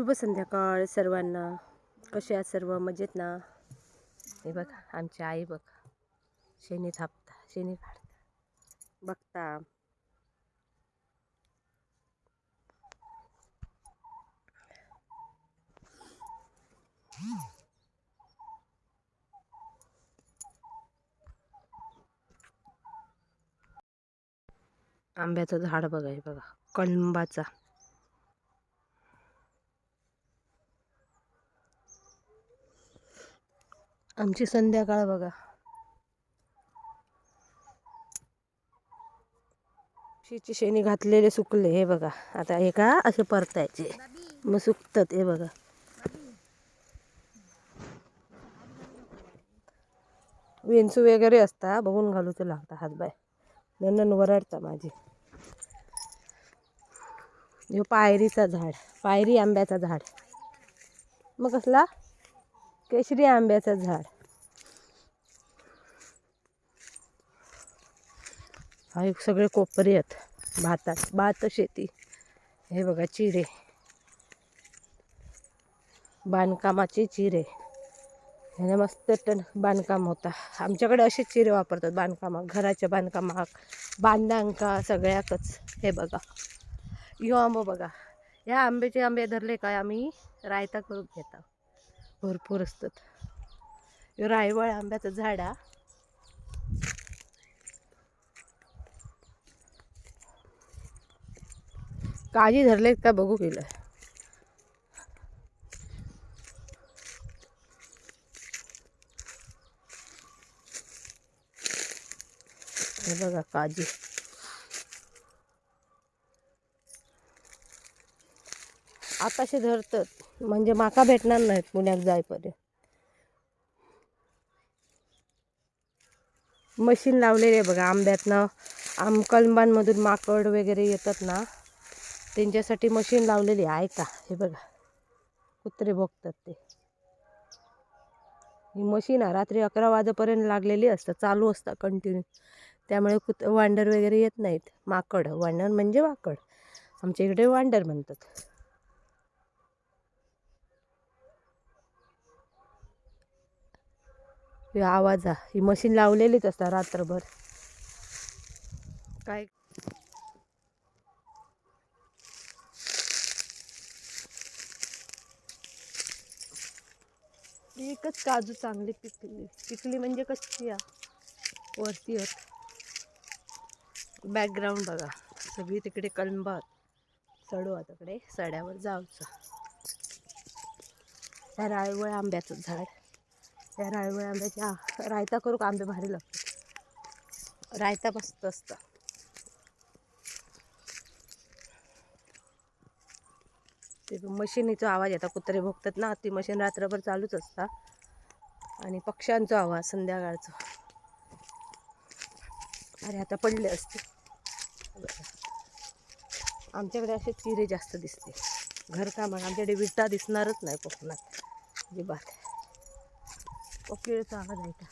शुभ संध्याकाळ सर्वांना. कसे आहात सर्व? मजेत ना? हे बघ आमची आई बघ. शेणी थापता शेणी काढता. बघता. आंब्याचं झाड बघा हे बघा. कळंबाचा आमची संध्याकाळ बघा. शेची शेणी घातलेले सुकले हे बघा. आता हे का असे परतायचे? मग सुकतात हे बघा. विंचू वगैरे असता बघून घालू ते लागता हातबाय. नंदन वरडता माझी. ह्यो पायरीचा झाड पायरी आंब्याचा झाड. मग कसला? केशरी आंब्याचं झाड. हा एक सगळे कोपरे आहेत. भातात भात शेती. हे बघा चिरे. बांधकामाचे चिरे. ह्याने मस्त टन बांधकाम होता. आमच्याकडे असे चिरे वापरतात बांधकामाक घराच्या बांधकामाक बांधांका सगळ्याकच हे बघा. यो आंबो बघा. ह्या आंब्याचे आंबे धरले काय आम्ही? रायता करून घेता. भरपूर असतात. रायवळ आंब्याचं झाड. काळजी काजी धरलेत का बघू गेलं. हे बघा काजी आताशे धरतात. म्हणजे माका भेटणार नाहीत पुण्यात जायपर्यंत. मशीन लावलेले आहे बघा आंब्यातनं. आम कलबांमधून माकड वगैरे येतात ना त्यांच्यासाठी मशीन लावलेली आहे. का हे बघा. कुत्रे भोगतात ते. ही मशीन आहे रात्री अकरा वाजेपर्यंत लागलेली असतं चालू असतं कंटिन्यू त्यामुळे कुत वांडर वगैरे येत नाहीत. माकड वांडर म्हणजे माकड. आमच्या इकडे वांडर म्हणतात. हे आवाज हा ही मशीन लावलेलीच असतात रात्रभर. काय? एकच काजू चांगली पिकली. पिकली म्हणजे कशी या वरती होत. बॅकग्राऊंड बघा. सगळी तिकडे कलंबात. चढू आता तिकडे. सड्यावर जाऊचं. त्या राळवळ आंब्याचं झाड. त्या राळवळ आंब्याच्या रायता करू का आंबे भारी लागतात? रायता मस्त असतं. ते मशिनीचा आवाज येतात कुत्रे भोगतात ना ती मशीन रात्रभर चालूच असता. आणि पक्ष्यांचा आवाज संध्याकाळचा. अरे आता पडले असते. आमच्याकडे असे चिरे जास्त दिसते. घरकामात आमच्याकडे विटा दिसणारच नाही कोकणात. अजिबात. ഒക്കെ എഴുത്താകതായിട്ട്